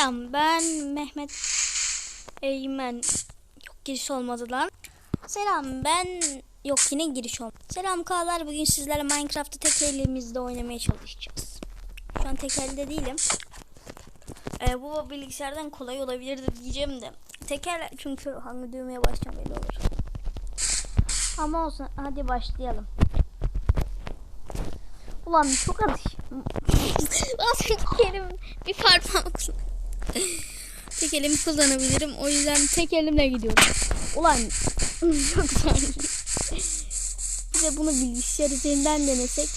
Selam ben Mehmet Eymen. Yok giriş olmadı lan. Selam ben yok yine giriş olmadı. Selam Kağlar bugün sizlerle Minecraft'ta tek elimizde oynamaya çalışacağız. Şu an tek elde değilim. Ee, bu bilgisayardan kolay olabilirdi diyeceğim de. Teker çünkü hangi düğmeye basacağım belli olur. Ama olsun hadi başlayalım. Ulan çok alış. Az tekerim bir parmağım. Tek elimi kullanabilirim. O yüzden tek elimle gidiyorum. Ulan çok zor. Bir de bunu bilgisayar üzerinden denesek.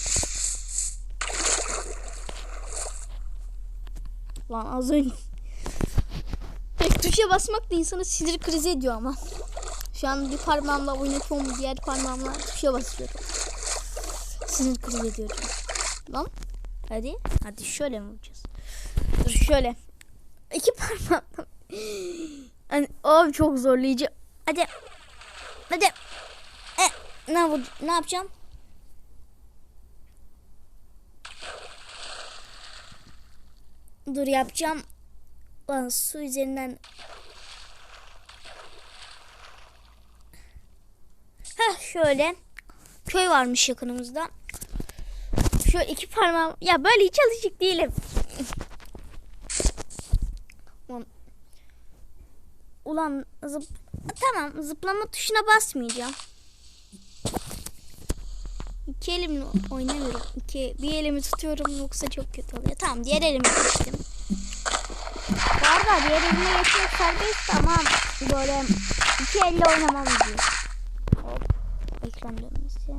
Lan az önce. Tek tuşa basmak da insanı sinir krizi ediyor ama. Şu an bir parmağımla oynatıyorum, diğer parmağımla tuşa basıyorum. Sinir krizi ediyorum. Lan hadi. Hadi şöyle mi vuracağız? Dur şöyle. İki parmağımla. Hani, abi çok zorlayıcı. Hadi. Hadi. E, ne, ne yapacağım? Dur yapacağım. Lan su üzerinden. Heh şöyle. Köy varmış yakınımızda. Şöyle iki parmağım. Ya böyle hiç alışık değilim. Ulan- zıp... Tamam zıplama tuşuna basmayacağım. İki elimle oynamıyorum. İki, bir elimi tutuyorum yoksa çok kötü oluyor. Tamam diğer elimi geçtim. Bu arada diğer elime geçmek serbest ama böyle iki elle oynamam diyor. Hop. Ekran dönmesi.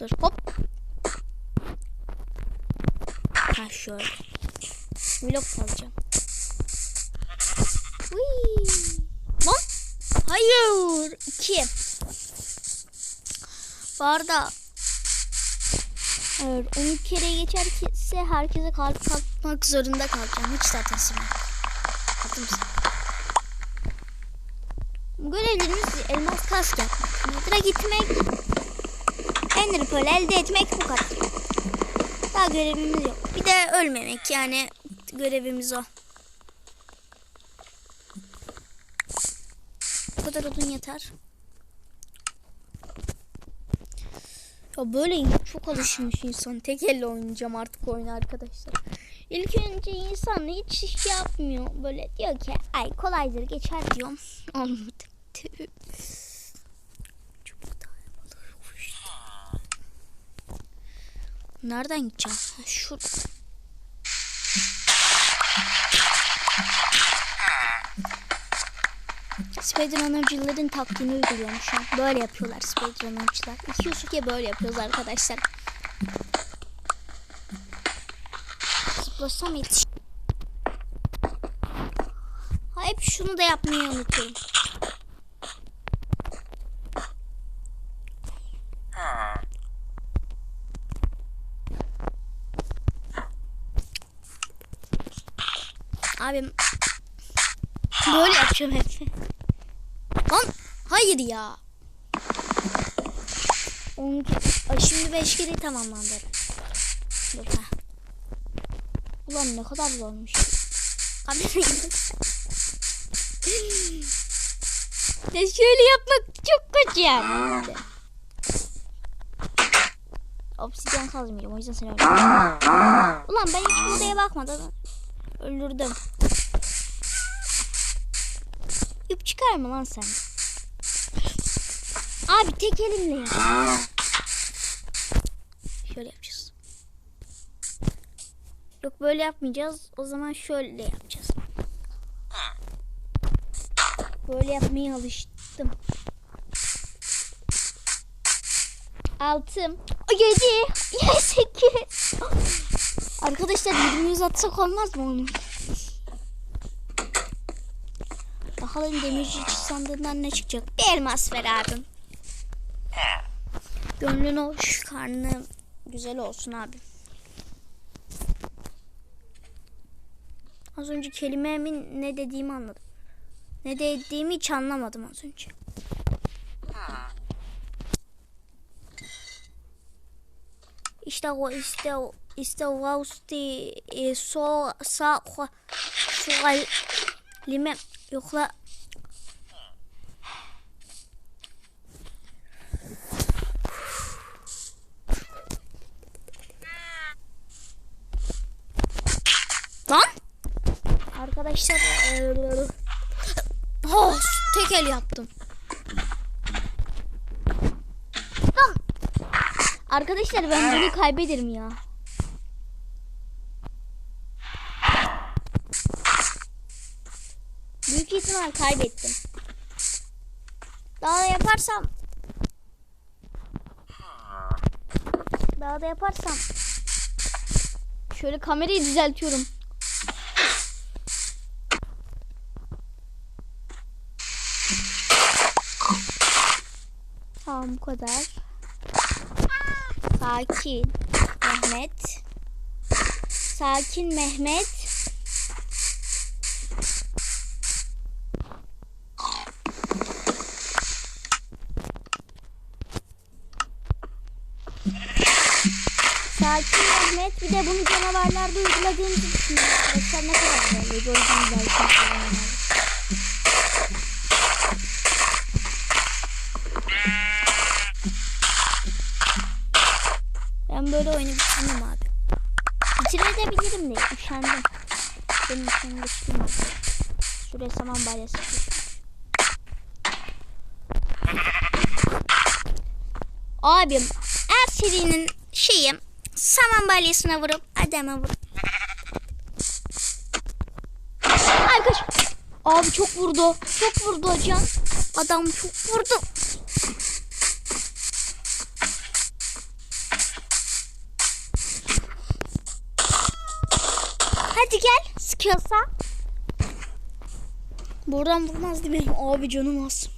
Dur hop. Ha şöyle. Vlog alacağım. Lan. Hayır. İki. Bu arada eğer 12 kere geçerse herkese kalp kalkmak zorunda kalacağım. Hiç zaten. Hatır mısın? Görevlerimiz elmas kask yapmak. Nether'a gitmek. Ender Pearl elde etmek bu kadar. Daha görevimiz yok. Bir de ölmemek yani görevimiz o. Bu kadar odun yeter. Ya böyle çok alışmış insan. Tek elle oynayacağım artık oyunu arkadaşlar. İlk önce insan hiç iş yapmıyor. Böyle diyor ki ay kolaydır geçer diyorum. Olmadı. Nereden gideceğim? Ha, Şurada. Speedrunner'cıların taktiğini uyguluyorum şu an. Böyle yapıyorlar speedrunner'cılar. İki Yusuke böyle yapıyoruz arkadaşlar. Zıplasam yetiş. Ha, hep şunu da yapmayı unutuyorum. Abim böyle yapacağım hep. Lan hayır ya. 10 Ay, şimdi 5 kere tamamlandı. Dur ha. Ulan ne kadar zormuş. Abi ya şöyle yapmak çok kötü yani. Obsidyen kazmıyorum o yüzden seni öldürdüm. Ulan ben hiç odaya bakmadan öldürdüm. İp çıkarma lan sen. Abi tek elimle yap. Şöyle yapacağız. Yok böyle yapmayacağız. O zaman şöyle yapacağız. Böyle yapmaya alıştım. Altım. Yedi. Sekiz. Arkadaşlar 20 atsak olmaz mı onu? Bakalım demirci sandığından ne çıkacak? Bir elmas ver abim. Gönlün hoş, karnı güzel olsun abi. Az önce kelimemin ne dediğimi anladım. Ne dediğimi hiç anlamadım az önce. İşte o işte o istavausti e, so sa lime yokla Lan. arkadaşlar Oh, tek el yaptım. Lan. arkadaşlar ben bunu kaybederim ya. Büyük ihtimal kaybettim. Daha da yaparsam daha da yaparsam Şöyle kamerayı düzeltiyorum. Tamam bu kadar. Sakin Mehmet. Sakin Mehmet. Sakin Mehmet. Bir de bunu canavarlarda uyguladığınızı düşünüyorum. Arkadaşlar ne kadar böyle gördüğünüz belki. Ben böyle oyunu bitirmem abi. Bitirebilirim de üşendim. Benim için geçtim abi. Şuraya saman balyası. Abim her serinin şeyi saman balyasına vurup adama vurup. Arkadaş abi çok vurdu. Çok vurdu hocam. Adam çok vurdu. Hadi gel sıkıyorsa. Buradan vurmaz değil mi? Abi canım az.